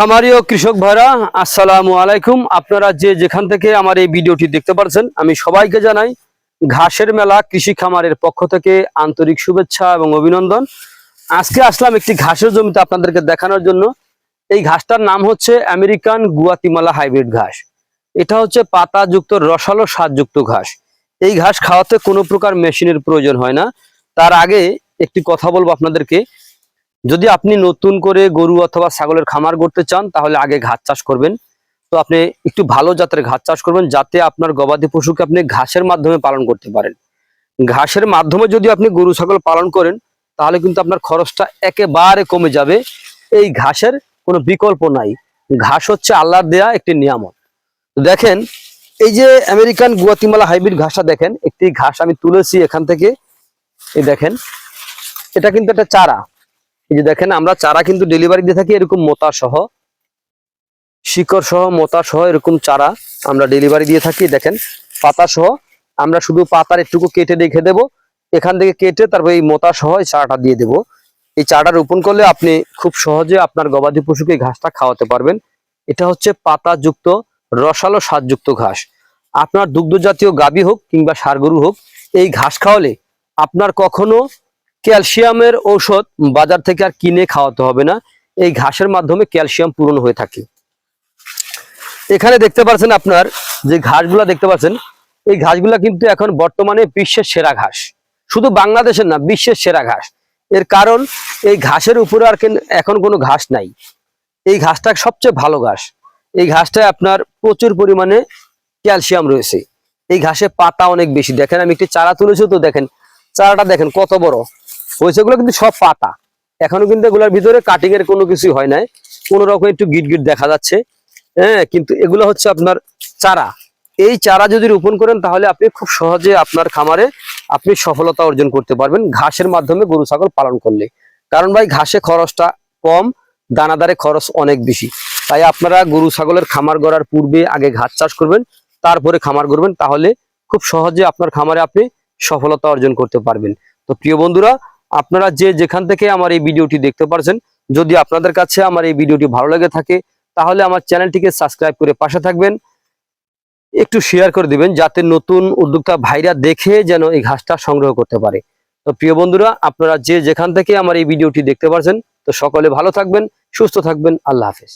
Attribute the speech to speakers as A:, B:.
A: খামারি ও কৃষক ভাইরা, আসসালামু আলাইকুম। আপনারা যে যেখান থেকে আমার এই ভিডিওটি দেখতে পাচ্ছেন আমি সবাইকে জানাই ঘাসের মেলা কৃষি খামারের পক্ষ থেকে আন্তরিক শুভেচ্ছা এবং অভিনন্দন। আজকে আসলাম একটি ঘাসের জমিতে আপনাদেরকে দেখানোর জন্য। এই ঘাসটার নাম হচ্ছে আমেরিকান গুয়াতিমালা হাইব্রিড ঘাস। এটা হচ্ছে পাতাযুক্ত রসালো স্বাদযুক্ত ঘাস। এই ঘাস খাওয়াতে কোনো প্রকার মেশিনের প্রয়োজন হয় না। তার আগে একটি কথা বলব আপনাদেরকে। যদি আপনি নতুন করে গরু অথবা ছাগলের খামার করতে চান, তাহলে আগে ঘাস চাষ করবেন। তো আপনি একটু ভালো জাতের ঘাস চাষ করবেন, যাতে আপনার গবাদি পশুকে আপনি ঘাসের মাধ্যমে পালন করতে পারেন। ঘাসের মাধ্যমে যদি আপনি গরু, ছাগল পালন করেন, তাহলে কিন্তু আপনার খরচটা একেবারে কমে যাবে। এই ঘাসের কোনো বিকল্প নাই। ঘাস হচ্ছে আল্লাহর দেয়া একটি নিয়ামত। দেখেন, এই যে আমেরিকান গুয়াতিমালা হাইব্রিড ঘাসটা দেখেন, একটি ঘাস আমি তুলেছি এখান থেকে। এই দেখেন, এটা কিন্তু একটা চারা। এই যে দেখেন, আমরা চারা কিন্তু ডেলিভারি দিয়ে থাকি এরকম মোতা সহ, শিকড় সহ মোতা সহ এরকম চারা আমরা ডেলিভারি দিয়ে থাকি, দেখেন, পাতা সহ। আমরা শুধু পাতার একটুকু কেটে রেখে দেব, এখান থেকে কেটে তারপর এই মোতা সহ এই চারাটা দিয়ে দেব। এই চারাটা রোপণ করলে আপনি খুব সহজে আপনার গবাদি পশুকে ঘাসটা খাওয়াতে পারবেন। এটা হচ্ছে পাতাযুক্ত, রসালো স্বাদযুক্ত ঘাস। আপনার দুগ্ধ জাতীয় গাবি হোক কিংবা ষাড় গরু হোক, এই ঘাস খাওয়ালে আপনার কখনো ক্যালসিয়ামের ঔষধ বাজার থেকে আর কিনে খাওয়াতে হবে না। এই ঘাসের মাধ্যমে ক্যালসিয়াম পূরণ হয়ে থাকে। এখানে দেখতে পাচ্ছেন আপনার যে ঘাসগুলা দেখতে পাচ্ছেন, এই ঘাসগুলা কিন্তু এখন বর্তমানে বিশ্বের সেরা ঘাস। শুধু বাংলাদেশের না, বিশ্বের সেরা ঘাস। এর কারণ, এই ঘাসের উপরে আর এখন কোনো ঘাস নাই। এই ঘাসটা সবচেয়ে ভালো ঘাস। এই ঘাসটায় আপনার প্রচুর পরিমাণে ক্যালসিয়াম রয়েছে। এই ঘাসে পাতা অনেক বেশি। দেখেন, আমি একটি চারা তুলেছি তো দেখেন। চারাটা দেখেন কত বড়। হয়েছে এগুলো কিন্তু সব পাতা। এখনও কিন্তু এগুলোর ভিতরে কাটিং এর কোনো কিছু হয় নাই। কোন রকম একটু গিট গিট দেখা যাচ্ছে। হ্যাঁ কিন্তু এগুলো হচ্ছে আপনার চারা। এই চারা যদি রোপণ করেন তাহলে আপনি খুব সহজে আপনার খামারে আপনি সফলতা অর্জন করতে পারবেন ঘাসের মাধ্যমে গরু, ছাগল পালন করলে। কারণ ভাই, ঘাসে খরচটা কম, দানাদারে খরচ অনেক বেশি। তাই আপনারা গরু, ছাগলের খামার গড়ার পূর্বে আগে ঘাস চাষ করবেন, তারপরে খামার করবেন তাহলে খুব সহজে আপনার খামারে আপনি সফলতা অর্জন করতে পারবেন। তো প্রিয় বন্ধুরা আপনারা যে যেখান থেকে আমার এই ভিডিওটি দেখতে পারছেন, যদি আপনাদের কাছে আমার এই ভিডিওটি ভালো লেগে থাকে, তাহলে আমার চ্যানেলটিকে সাবস্ক্রাইব করে পাশে থাকবেন। একটু শেয়ার করে দিবেন, যাতে নতুন উদ্যোক্তা ভাইরা দেখে যেন এই ঘাসটা সংগ্রহ করতে পারে। তো প্রিয় বন্ধুরা, আপনারা যে যেখান থেকে আমার এই ভিডিওটি দেখতে পারছেন, তো সকলে ভালো থাকবেন, সুস্থ থাকবেন, আল্লাহ হাফেজ।